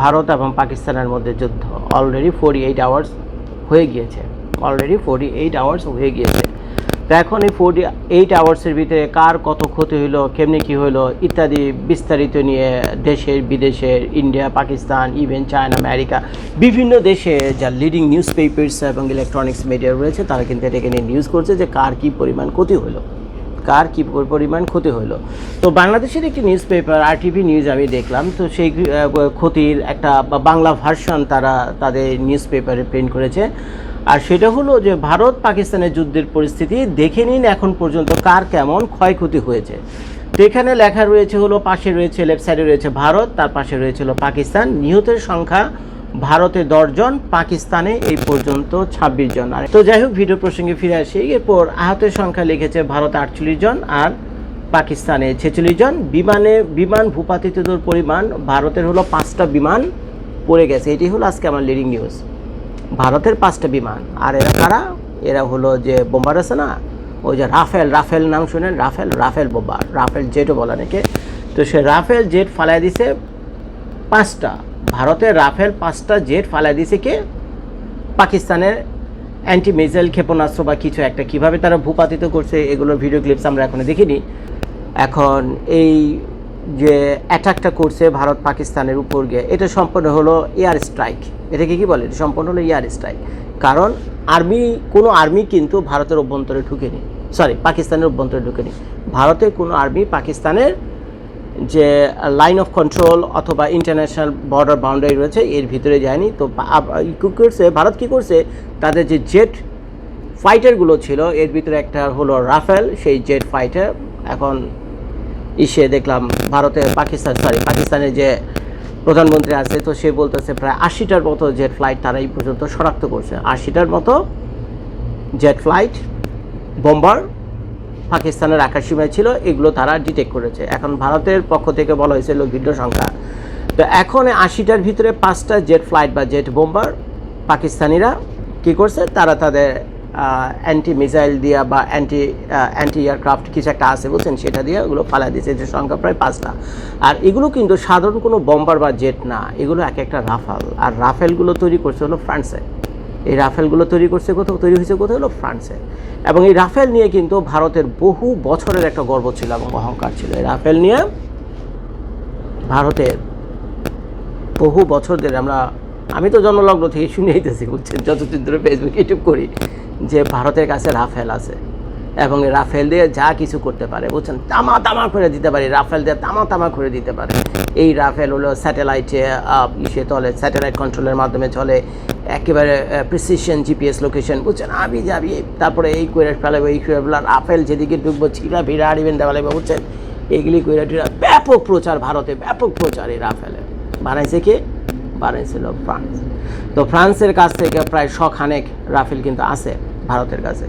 ভারত এবং পাকিস্তানের মধ্যে যুদ্ধ অলরেডি ফোর্টি এইট আওয়ার্স হয়ে গিয়েছে। অলরেডি ফোর্টি এইট আওয়ার্স হয়ে গিয়েছে। তো এখন এই ফোর্টি এইট আওয়ার্সের ভিতরে কার কত ক্ষতি হইল, কেমনি কী হইল, ইত্যাদি বিস্তারিত নিয়ে দেশের বিদেশের India Pakistan even China America বিভিন্ন দেশে যা লিডিং নিউজ পেপার্স এবং ইলেকট্রনিক্স মিডিয়া রয়েছে, তারা কিন্তু এটাকে নিয়ে নিউজ করছে যে কার কী পরিমাণ ক্ষতি হলো কার কী পরিমাণ ক্ষতি হলো তো বাংলাদেশের একটি নিউজ পেপার আর টিভি নিউজ আমি দেখলাম, তো সেই ক্ষতির একটা বাংলা ভার্সন তারা তাদের নিউজ পেপারে প্রিন্ট করেছে। আর সেটা হলো যে ভারত পাকিস্তানের যুদ্ধের পরিস্থিতি দেখে নিন এখন পর্যন্ত কার কেমন ক্ষয়ক্ষতি হয়েছে। তো এখানে লেখা রয়েছে হলো, পাশে রয়েছে লেফট সাইডে রয়েছে ভারত, তার পাশে রয়েছে হলো পাকিস্তান। নিহতের সংখ্যা ভারতে দশজন, পাকিস্তানে এই পর্যন্ত ছাব্বিশ জন আর তো যাই হোক, ভিডিও প্রসঙ্গে ফিরে আসি। এরপর আহতের সংখ্যা লিখেছে ভারতে আটচল্লিশ জন আর পাকিস্তানে ছেচল্লিশ জন বিমানে, বিমান ভূপাতিতদের পরিমাণ ভারতের হলো পাঁচটা বিমান পড়ে গেছে। এটি হলো আজকে আমার লিডিং নিউজ ভারতের পাঁচটা বিমান। আর এরা কারা? এরা হলো যে বোম্বার আছে না? ওই যে রাফেল রাফেল নাম শুনেন? Rafale Rafale bomber. রাফেল জেটও বলা নাকি তো সে রাফেল জেট ফালাই দিছে পাঁচটা। ভারতের রাফেল পাঁচটা জেট ফালাই দিছে কে? পাকিস্তানের অ্যান্টি মিসাইল ক্ষেপণাস্ত্র বা কিছু একটা। কীভাবে তারা ভূপাতিত করছে এগুলোর ভিডিও ক্লিপস আমরা এখনও দেখিনি। এখন এই যে অ্যাটাকটা করছে ভারত পাকিস্তানের উপর গিয়ে, এটা সম্পূর্ণ হলো এয়ার স্ট্রাইক এটাকে কি বলে? এটা সম্পূর্ণ হলো এয়ার স্ট্রাইক কারণ আর্মি কোনো আর্মি কিন্তু ভারতের অভ্যন্তরে ঢুকেনি। সরি পাকিস্তানের অভ্যন্তরে ঢুকেনি। ভারতের কোনো আর্মি পাকিস্তানের যে লাইন অফ কন্ট্রোল অথবা ইন্টারন্যাশনাল বর্ডার বাউন্ডারি রয়েছে, এর ভিতরে যায়নি। তো করছে, ভারত কী করছে, তাদের যে জেট ফাইটারগুলো ছিল, এর ভিতরে একটা হলো রাফেল, সেই জেট ফাইটার এখন ইসে দেখলাম ভারতের পাকিস্তান সরি পাকিস্তানের যে প্রধানমন্ত্রী আছে, তো সে বলতেছে প্রায় আশিটার মতো জেট ফ্লাইট তারা এই পর্যন্ত শনাক্ত করছে। আশিটার মতো জেট ফ্লাইট বোম্বার পাকিস্তানের আকাশসীমায় ছিল, এগুলো তারা ডিটেক্ট করেছে। এখন ভারতের পক্ষ থেকে বলা হয়েছিল ভিন্ন সংখ্যা। তো এখন আশিটার ভিতরে পাঁচটা জেট ফ্লাইট বা জেট বোম্বার পাকিস্তানিরা কি করছে? তারা তাদের অ্যান্টি মিসাইল দিয়া বা অ্যান্টি অ্যান্টি এয়ারক্রাফট কিছু একটা আছে বুঝছেন, সেটা দিয়ে ওগুলো ফালা দিয়েছে যে সংখ্যা প্রায় পাঁচটা। আর এগুলো কিন্তু সাধারণ কোনো বম্বার বা জেট না, এগুলো এক একটা রাফাল। আর রাফেলগুলো তৈরি করছে হলো ফ্রান্সে। এই রাফেলগুলো তৈরি করছে কোথাও, তৈরি হয়েছে কোথাও হলো ফ্রান্সে। এবং এই রাফেল নিয়ে কিন্তু ভারতের বহু বছরের একটা গর্ব ছিল এবং অহংকার ছিল। এই রাফেল নিয়ে ভারতের বহু বছর ধরে আমরা, আমি তো জন্মলগ্ন থেকে শুনে আইতেছি বুঝছেন? যতদিন ধরে ফেসবুক ইউটিউব করি যে ভারতের কাছে রাফেল আছে। এবং রাফেল দিয়ে যা কিছু করতে পারে, বুঝছেন? তামা তামা করে দিতে পারে রাফেল দিয়ে তামা তামা করে দিতে পারে। এই রাফেল হলো স্যাটেলাইটে ইসে চলে স্যাটেলাইট কন্ট্রোলের মাধ্যমে চলে, একেবারে প্রিসিশন জিপিএস লোকেশন বুঝছেন? আমি যাবি, তারপরে এই করে ফেলাবো এই করে ফেলার রাফেল যেদিকে ঢুকবো ছিলা ভিড়া আড়িবেন দেওয়া লাগবে, বুঝছেন? এইগুলি কইরা টিরা ব্যাপক প্রচার ভারতে, ব্যাপক প্রচার এই রাফেলের। বানাইছে কে? বানাইছিল ফ্রান্স। তো ফ্রান্সের কাছ থেকে প্রায় শখানেক রাফেল কিন্তু আছে ভারতের কাছে।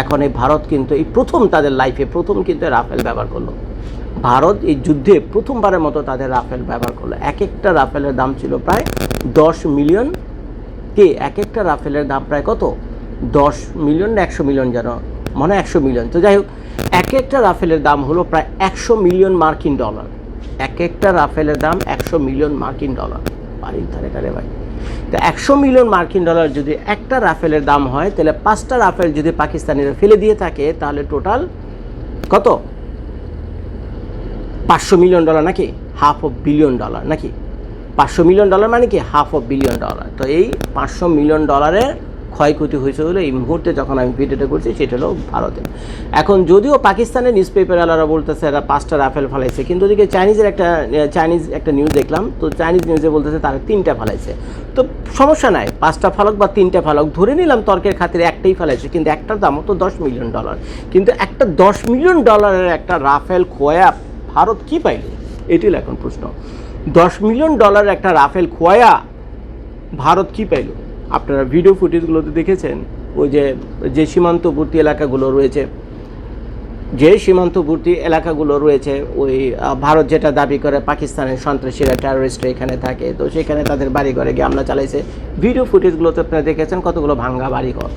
এখন এই ভারত কিন্তু এই প্রথম তাদের লাইফে প্রথম কিন্তু রাফেল ব্যবহার করল। ভারত এই যুদ্ধে প্রথমবারের মতো তাদের রাফেল ব্যবহার করল। এক একটা রাফেলের দাম ছিল প্রায় দশ মিলিয়ন কে? এক একটা রাফেলের দাম প্রায় কত? দশ মিলিয়ন না একশো মিলিয়ন যেন? মনে হয় একশো মিলিয়ন তো যাই হোক, এক একটা রাফেলের দাম হলো প্রায় একশো মিলিয়ন মার্কিন ডলার এক একটা রাফেলের দাম একশো মিলিয়ন মার্কিন ডলার বাড়ির ধারে ধারে ভাই। তো একশো মিলিয়ন মার্কিন ডলার যদি একটা রাফেলের দাম হয়, তাহলে পাঁচটা রাফেল যদি পাকিস্তানিরা ফেলে দিয়ে থাকে, তাহলে টোটাল কত? পাঁচশো মিলিয়ন ডলার নাকি? হাফ অফ বিলিয়ন ডলার নাকি? পাঁচশো মিলিয়ন ডলার মানে কি? Half of billion dollar. তো এই পাঁচশো মিলিয়ন ডলারের ক্ষয়ক্ষতি হয়েছে হলো এই মুহূর্তে যখন আমি ভিডিওটা করছি, সেটা হলো ভারতের। এখন যদিও পাকিস্তানের নিউজ পেপারওয়ালারা বলতেছে, এরা পাঁচটা রাফেল ফেলাইছে, কিন্তু ওদিকে চাইনিজের একটা চাইনিজ একটা নিউজ দেখলাম, তো চাইনিজ নিউজে বলতেছে তারা তিনটা ফেলাইছে। তো সমস্যা নাই, পাঁচটা ফালক বা তিনটা ফালক, ধরে নিলাম তর্কের খাতিরে একটাই ফেলাইছে, কিন্তু একটার দামও তো দশ মিলিয়ন ডলার কিন্তু একটা দশ মিলিয়ন ডলারের একটা রাফেল খোয়া ভারত কি পাইল? এটি এখন প্রশ্ন। দশ মিলিয়ন ডলার একটা রাফেল খোয়া ভারত কি পাইল? আপনারা ভিডিও ফুটেজগুলোতে দেখেছেন? ওই যে যে সীমান্তবর্তী এলাকাগুলো রয়েছে। যে সীমান্তবর্তী এলাকাগুলো রয়েছে, ওই ভারত যেটা দাবি করে পাকিস্তানের সন্ত্রাসীরা টেরোরিস্ট এখানে থাকে, তো সেখানে তাদের বাড়ি ঘরে গিয়ে হামলা চালাইছে। ভিডিও ফুটেজগুলোতে আপনারা দেখেছেন কতগুলো ভাঙ্গা বাড়িঘর।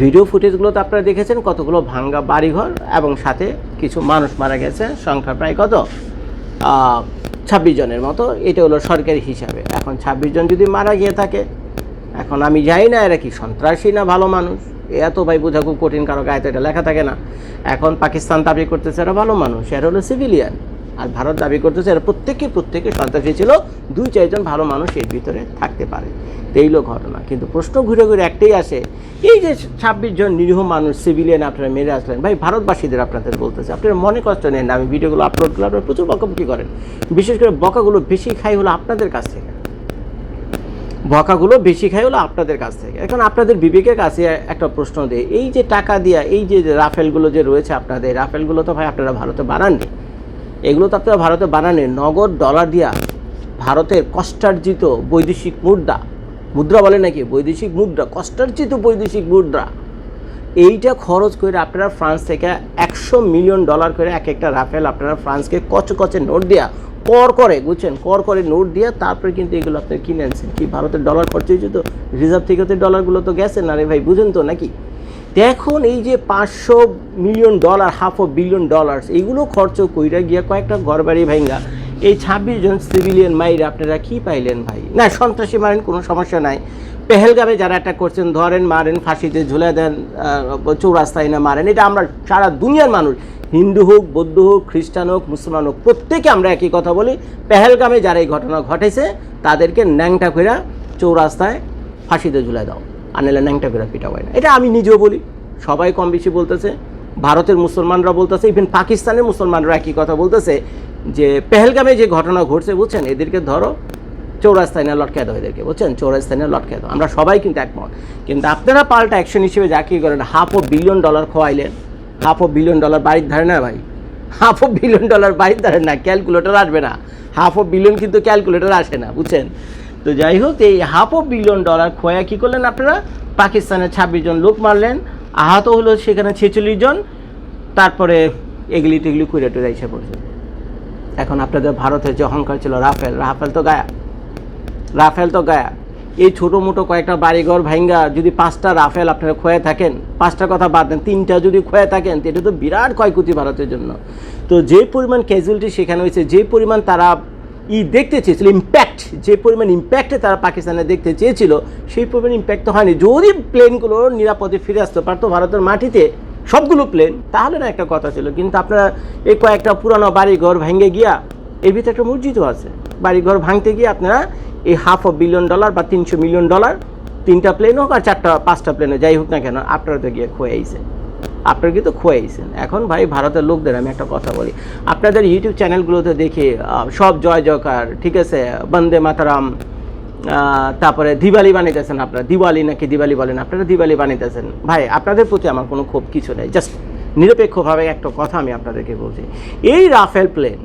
ভিডিও ফুটেজগুলোতে আপনারা দেখেছেন কতগুলো ভাঙ্গা বাড়িঘর এবং সাথে কিছু মানুষ মারা গেছে, সংখ্যা প্রায় কত? ছাব্বিশ জনের মতো। এটা হলো সরকারি হিসাবে। এখন ছাব্বিশ জন যদি মারা গিয়ে থাকে এখন আমি জানি না এরা কি সন্ত্রাসী না ভালো মানুষ। এত ভাই বোঝা খুব কঠিন, কারও গায়ে তো এটা লেখা থাকে না। এখন পাকিস্তান দাবি করতেছে এরা ভালো মানুষ, এরা হলো সিভিলিয়ান আর ভারত দাবি করতেছে এরা প্রত্যেকে প্রত্যেকে সন্ত্রাসী ছিল, দুই চারজন ভালো মানুষ এর ভিতরে থাকতে পারে। তো ঘটনা। কিন্তু প্রশ্ন ঘুরে ঘুরে একটাই আসে, এই যে ছাব্বিশ জন নিরীহ মানুষ সিভিলিয়ান আপনারা মেরে আসলেন, ভাই ভারতবাসীদের আপনাদের বলতেছে, আপনারা মনে কষ্ট নেন আমি ভিডিওগুলো আপলোড করলে আপনারা প্রচুর বকাবকি করেন। বিশেষ করে বকাগুলো বেশি খাই হলো আপনাদের কাছ থেকে। বকাগুলো বেশি খাই হলো আপনাদের কাছ থেকে। এখন আপনাদের বিবেকের কাছে একটা প্রশ্ন দেয় এই যে টাকা দিয়া, এই যে রাফেলগুলো যে রয়েছে আপনাদের, রাফেলগুলো তো ভাই আপনারা ভারতে বানাননি। এগুলো তো আপনারা ভারতে বানাননি। নগদ ডলার দিয়া ভারতের কষ্টার্জিত বৈদেশিক মুদ্রা মুদ্রা বলে নাকি? বৈদেশিক মুদ্রা, কষ্টার্জিত বৈদেশিক মুদ্রা। এইটা খরচ করে আপনারা ফ্রান্স থেকে একশো মিলিয়ন ডলার করে এক একটা রাফেল আপনারা ফ্রান্সকে কচে কচে নোট দেওয়া কর করে, বুঝছেন? কর করে নোট দিয়ে তারপরে কিন্তু এগুলো আপনি কিনে আনছেন। কি, ভারতের ডলার খরচ হয়েছে তো? রিজার্ভ থেকে তো ডলারগুলো তো গেছে না রে ভাই, বুঝেন তো নাকি? দেখুন এই যে পাঁচশো million dollar half of billion dollar এইগুলো খরচ কইরা গিয়া কয়েকটা ঘর বাড়ি ভাঙ্গা এই ছাব্বিশ জন সিভিলিয়ান মাইর আপনারা কি পাইলেন ভাই? না, সন্ত্রাসী মারেন, কোনো সমস্যা নাই। পেহেলগামে যারা অ্যাটাক করছেন, ধরেন মারেন, ফাঁসিতে ঝুলে দেন চৌরাস্তায় না মারেন, এটা আমরা সারা দুনিয়ার মানুষ, হিন্দু হোক, বৌদ্ধ হোক, খ্রিস্টান হোক, মুসলমান হোক, প্রত্যেকে আমরা একই কথা বলি। পেহেলগামে যারা এই ঘটনা ঘটেছে, তাদেরকে ন্যাংটা করে চৌরাস্তায় ফাঁসিতে ঝুলে দাও। আর নাহলে ন্যাংটা করে পিটা হয় না। এটা আমি নিজেও বলি। সবাই কম বেশি বলতেছে। ভারতের মুসলমানরা বলতেছে ইভেন পাকিস্তানের মুসলমানরা একই কথা বলতেছে। যে পেহেলগামে যে ঘটনা ঘটছে, বুঝছেন? এদেরকে ধরো, চৌরাস্তায় না লটকে দাও এদেরকে, বুঝছেন? চৌরাস্তায় না লটকে দাও। আমরা সবাই কিন্তু একমত। কিন্তু আপনারা পাল্টা অ্যাকশন হিসেবে যা কি করেন হাফ ও বিলিয়ন ডলার খোয়াইলেন। হাফ ও বিলিয়ন ডলার বাড়ির ধারে না ভাই? হাফ ও বিলিয়ন ডলার বাড়ির ধারে না ক্যালকুলেটর আসবে না। হাফ ও বিলিয়ন কিন্তু ক্যালকুলেটর আসে না, বুঝছেন? তো যাই হোক, এই হাফ ও বিলিয়ন ডলার খোয়া কী করলেন আপনারা? পাকিস্তানের ছাব্বিশ জন লোক মারলেন। আহত হলো সেখানে ছেচল্লিশ জন। তারপরে এগুলি টেগুলি কুড়ে টুরে এসে পড়ছে। এখন আপনাদের ভারতের যে অহংকার ছিল, রাফেল রাফেল তো গায়া রাফেল তো গায়া এই ছোটো মোটো কয়েকটা বাড়িঘর ভাঙ্গা যদি পাঁচটা রাফেল আপনারা খোয়ে থাকেন, পাঁচটা কথা বাদ দেন, তিনটা যদি খোয়ে থাকেন তো এটা তো বিরাট ক্ষয়ক্ষতি ভারতের জন্য। তো যে পরিমাণ ক্যাজুয়ালিটি সেখানে হয়েছে, যে পরিমাণ তারা ই দেখতে চেয়েছিল ইম্প্যাক্ট যে পরিমাণ ইম্প্যাক্টে তারা পাকিস্তানে দেখতে চেয়েছিল, সেই পরিমাণ ইম্প্যাক্ট তো হয়নি। যদি প্লেনগুলো নিরাপদে ফিরে আসতে পারতো ভারতের মাটিতে সবগুলো প্লেন তাহলে না একটা কথা ছিল, কিন্তু আপনারা এই কয়েকটা পুরানো বাড়িঘর ভেঙে গিয়া, এর ভিতরে একটা মসজিদও আছে। বাড়িঘর ভাঙতে গিয়ে আপনারা এই হাফ অফ বিলিয়ন ডলার বা তিনশো মিলিয়ন ডলার তিনটা প্লেন হোক আর চারটা, পাঁচটা প্লেনে যাই হোক না কেন, আপনারা তো গিয়ে খোয়াইছেন আপনারা কিন্তু খোয়াইছেন এখন ভাই, ভারতের লোকদের, আমি একটা কথা বলি, আপনাদের ইউটিউব চ্যানেলগুলোতে দেখি সব জয় জয়কার ঠিক আছে, বন্দে মাতারাম তারপরে দিওয়ালি বানাইতেছেন আপনারা। দিওয়ালি নাকি দিওয়ালি বলেন, আপনারা দিওয়ালি বানাইতেছেন ভাই, আপনাদের প্রতি আমার কোনো ক্ষোভ কিছু নেই। জাস্ট নিরপেক্ষভাবে একটা কথা আমি আপনাদেরকে বলছি। এই রাফেল প্লেন,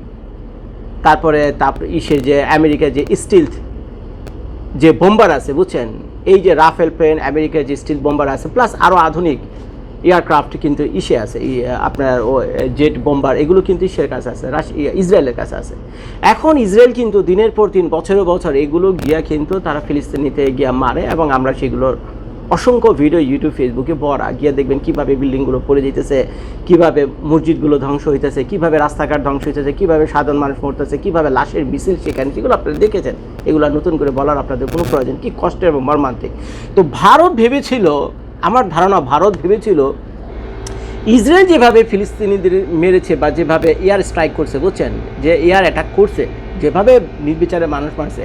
তারপরে তারপরে ইসের যে আমেরিকার যে স্টিল যে বোম্বার আছে, বুঝছেন? এই যে রাফেল প্লেন, আমেরিকার যে স্টিল বোম্বার আছে প্লাস আরও আধুনিক এয়ারক্রাফট কিন্তু ইসে আছে আপনার ও জেট বোম্বার, এগুলো কিন্তু ইসের কাছে আছে ইসরায়েলের কাছে আছে। এখন ইসরায়েল কিন্তু দিনের পর দিন, বছরের বছর এগুলো গিয়া কিন্তু তারা ফিলিস্তিনিতে গিয়া মারে এবং আমরা সেগুলোর অসংখ্য ভিডিও ইউটিউব, ফেসবুকে ভরা, গিয়ে দেখবেন কীভাবে বিল্ডিংগুলো পড়ে যেতেছে, কীভাবে মসজিদগুলো ধ্বংস হইতেছে, কীভাবে রাস্তাঘাট ধ্বংস হইতেছে, কীভাবে সাধারণ মানুষ মরতেছে, কীভাবে লাশের মিছিল সেখানে, সেগুলো আপনারা দেখেছেন। এগুলো নতুন করে বলার আপনাদের কোনো প্রয়োজন কি? কষ্টের এবং মর্মান্তিক। তো ভারত ভেবেছিল আমার ধারণা ভারত ভেবেছিল ইসরায়েল যেভাবে ফিলিস্তিনিদের মেরেছে বা যেভাবে এয়ার স্ট্রাইক করছে, বুঝছেন? যে এয়ার অ্যাটাক করছে, যেভাবে নির্বিচারে মানুষ মারছে।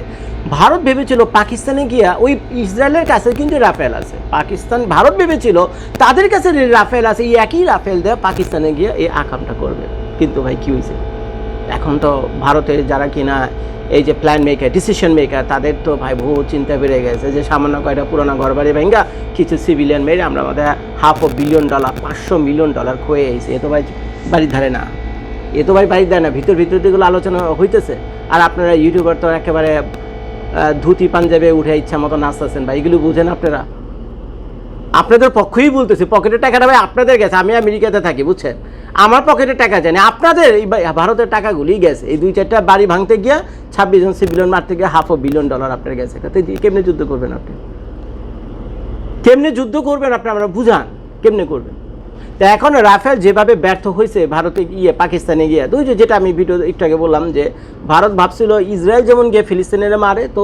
ভারত ভেবেছিল পাকিস্তানে গিয়া ওই ইসরায়েলের কাছে কিন্তু রাফেল আছে। পাকিস্তান, ভারত ভেবেছিল তাদের কাছে রাফেল আছে, এই একই রাফেল দেওয়া পাকিস্তানে গিয়ে এই আকামটা করবে। কিন্তু ভাই, কী হয়েছে এখন তো ভারতের যারা কিনা এই যে প্ল্যান মেকার ডিসিশন মেকার তাদের তো ভাই বহু চিন্তা বেড়ে গেছে যে সামান্য কয়টা পুরোনো ঘর বাড়ি ভেঙ্গা কিছু সিভিলিয়ান মেরে আমরা আমাদের হাফ অফ বিলিয়ন ডলার পাঁচশো মিলিয়ন ডলার খয়ে এসে এ তো ভাই বাড়ির ধারে না। এ তো ভাই বাড়ির ধারে না, ভিতর ভিতর যেগুলো আলোচনা হইতেছে। আর আপনারা ইউটিউবার তো একেবারে ধুতি পাঞ্জাবে উঠে ইচ্ছা মতো নাচতেছেন ভাই, এগুলো বুঝেন আপনারা? আপনাদের পক্ষেই বলতেছি, পকেটের টাকাটা ভাই আপনাদের গেছে, আমি আমেরিকাতে থাকি, বুঝছেন? আমার পকেটের টাকা জানি আপনাদের এই ভারতের টাকাগুলি গেছে। এই দুই চারটা বাড়ি ভাঙতে গিয়া ছাব্বিশ জন সিভিলিয়ন মারতে গিয়ে হাফ ও বিলিয়ন ডলার আপনার গেছে। তাতে কেমনে যুদ্ধ করবেন আপনি? কেমনে যুদ্ধ করবেন আপনি আমরা বুঝান, কেমনে করবেন? তো এখন রাফেল যেভাবে ব্যর্থ হয়েছে ভারতে গিয়ে, পাকিস্তানে গিয়ে দুই যেটা আমি ভিডিও একটু আগে বললাম যে ভারত ভাবছিল ইসরায়েল যেমন গিয়ে ফিলিস্তিনের মারে, তো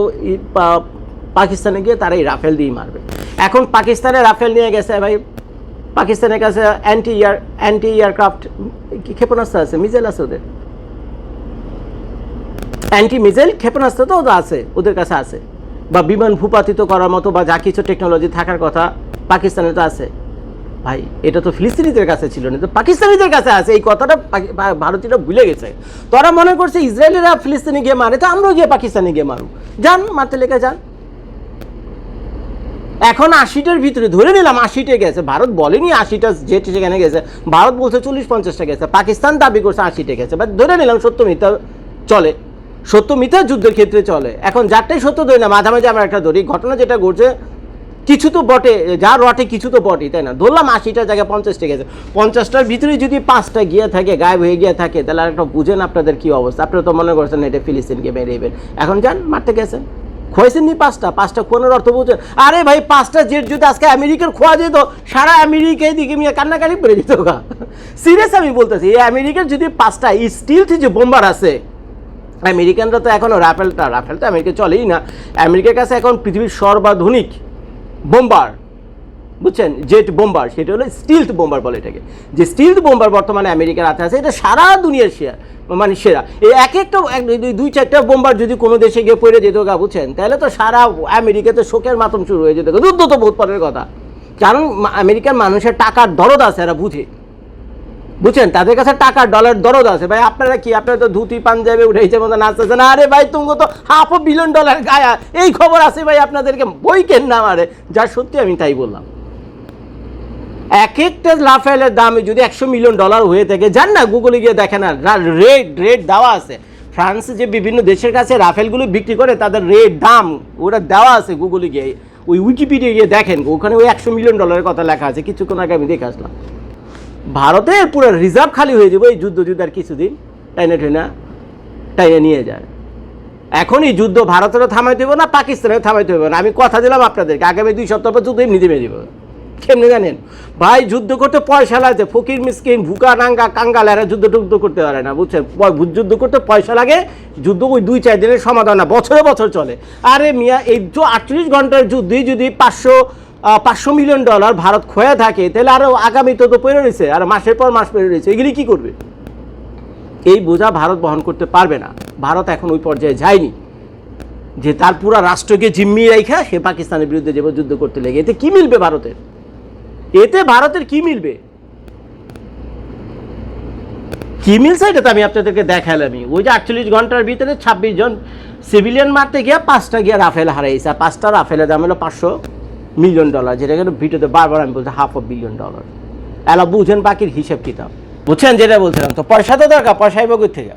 পাকিস্তানে গিয়ে তারা এই রাফেল দিয়েই মারবে। এখন পাকিস্তানে রাফেল নিয়ে গেছে ভাই। পাকিস্তানের কাছে অ্যান্টি ইয়ার অ্যান্টি এয়ারক্রাফট ক্ষেপণাস্ত্র আছে? মিজেল আছে ওদের। অ্যান্টি মিজেল ক্ষেপণাস্ত্র তো ওদের আছে, ওদের কাছে আছে। বা বিমান ভূপাতিত করার মতো বা যা কিছু টেকনোলজি থাকার কথা পাকিস্তানে তো আছে। ভাই, এটা তো ফিলিস্তিনিদের কাছে ছিল না তো পাকিস্তানিদের কাছে আছে, এই কথাটা ভারতীয়রা ভুলে গেছে। তোরা মনে করছে ইসরায়েলিরা ফিলিস্তিনি গিয়ে মারে, তো আমরাও গিয়ে পাকিস্তানে গিয়ে মারু। যান, মারতে লেগে যান। এখন আশিটার ভিতরে ধরে নিলাম আশিটা গেছে। ভারত বলেনি আশিটা জেট সেখানে গেছে। ভারত বলছে চল্লিশ পঞ্চাশটা গেছে। পাকিস্তান দাবি করছে আশিটা গেছে। বাট ধরে নিলাম সত্য মিথ্যা চলে। সত্য মিথ্যা যুদ্ধের ক্ষেত্রে চলে। এখন যারটাই সত্য ধরি না মাঝামাঝি আমরা একটা ধরি। ঘটনা যেটা ঘটছে, কিছু তো বটে, যা রটে কিছু তো বটে তাই না? ধরলাম আশিটা জায়গায় পঞ্চাশটা গেছে। পঞ্চাশটার ভিতরে যদি পাঁচটা গিয়ে থাকে, গায়েব হয়ে গিয়ে থাকে, তাহলে আর একটা বুঝেন আপনাদের কী অবস্থা? আপনারা তো মনে করছেন এটা ফিলিস্তিনকে মেরে এখন যান মারতে গেছেন। খোয়াইছেন নি পাঁচটা? পাঁচটা খোয়ানোর অর্থ বলছেন আরে ভাই, পাঁচটা জেট যদি আজকে আমেরিকার খোয়া যেত, সারা আমেরিকায় দিকে মিয়া কান্নাকাটি যেত গা। সিরিয়াস আমি বলতেছি, এই আমেরিকার যদি পাঁচটা স্টিল যে বোম্বার আছে, আমেরিকানরা তো এখনও রাফেলটা রাফেলটা আমেরিকা চলেই না, আমেরিকার কাছে এখন পৃথিবীর সর্বাধুনিক বোম্বার বুঝছেন? জেট বোম্বার, সেটা হলো স্টিলথ বোম্বার বলে এটাকে। যে স্টিলথ বোম্বার বর্তমানে আমেরিকার হাতে আছে, এটা সারা দুনিয়ার শেয়ার মানে সেরা। এই এক একটা দুই- চারটা বোম্বার যদি কোনো দেশে গিয়ে পড়ে যেত গা, বুঝছেন? তাহলে তো সারা আমেরিকাতে শোকের মাতম শুরু হয়ে যেত। যুদ্ধ তো বহুত পরের কথা। কারণ আমেরিকার মানুষের টাকার দরদ আছে, এরা বুঝে। বুঝছেন? তাদের কাছে টাকা ডলার দরদ আছে। ভাই, আপনারা কি? আপনারা তো ধুতি, পাঞ্জাবে উঠেছে মতো না আরে ভাই তুমি তো হাফ বিলিয়ন ডলার গায়া। এই খবর আছে ভাই, আপনাদেরকে বই কেন না মারে? যা সত্যি আমি তাই বললাম। এক একটা লাফাইলের দাম যদি একশো মিলিয়ন ডলার হয়ে থাকে, যান না গুগলে গিয়ে দেখেন না রেট রেট দেওয়া আছে। ফ্রান্সে যে বিভিন্ন দেশের কাছে রাফেলগুলো বিক্রি করে, তাদের রেট দাম ওটা দেওয়া আছে গুগলে গিয়ে। ওই উইকিপিডিয়া গিয়ে দেখেন, ওখানে ওই একশো মিলিয়ন ডলারের কথা লেখা আছে, কিছুক্ষণ আগে আমি দেখে আসলাম। ভারতে পুরো রিজার্ভ খালি হয়ে যাবে, এই যুদ্ধ যুদ্ধ আর কিছুদিন। টাইনে টাইনা টাইনে নিয়ে যায়। এখন এই যুদ্ধ ভারতেরও থামাইতে হবে না, পাকিস্তানেও থামাইতে হবে না। আমি কথা দিলাম আপনাদেরকে, আগামী দুই সপ্তাহ পর যুদ্ধ এমনি দেবে দেবে কেমনি জানেন? ভাই যুদ্ধ করতে পয়সা লাগে, ফকির, মিসকিন, ভুকা, নাঙ্গা, কাঙ্গাল, এরা যুদ্ধ টুদ্ধ করতে পারে না, বুঝছেন? যুদ্ধ করতে পয়সা লাগে, যুদ্ধ ওই দুই, চার দিনের সমাধান না, বছরে বছর চলে। আরে মিয়া, এই আটচল্লিশ ঘণ্টার যুদ্ধই যদি পাঁচশো পাঁচশো মিলিয়ন ডলার ভারত খোয়া থাকে, তাহলে আরও আগামী তো তো পড়ে রয়েছে, আর মাসের পর মাস পড়ে রয়েছে, এগুলি কী করবে? এই বোঝা ভারত বহন করতে পারবে না। ভারত এখন ওই পর্যায়ে যায়নি। যে তার পুরা রাষ্ট্রকে জিম্মি রেখা সে পাকিস্তানের বিরুদ্ধে যাবে যুদ্ধ করতে লেগে, এতে কি মিলবে ভারতের? এতে ভারতের কি মিলবে? কি মিলছে এটা তো আমি আপনাদেরকে দেখালামই ওই যে আটচল্লিশ ঘণ্টার ভিতরে ছাব্বিশ জন সিভিলিয়ান মারতে গিয়ে পাঁচটা গিয়া রাফেল হারাইছে। আর পাঁচটা রাফেলের দাম হলো পাঁচশো মিলিয়ন ডলার যেটা কিন্তু ভিডিওতে বারবার আমি বলছি হাফ অফ বিলিয়ন ডলার এলা বুঝেন বাকির হিসাব কিতাব। বুঝছেন যেটা বলছিলাম? তো পয়সা তো দরকার, পয়সা এবো থেকে?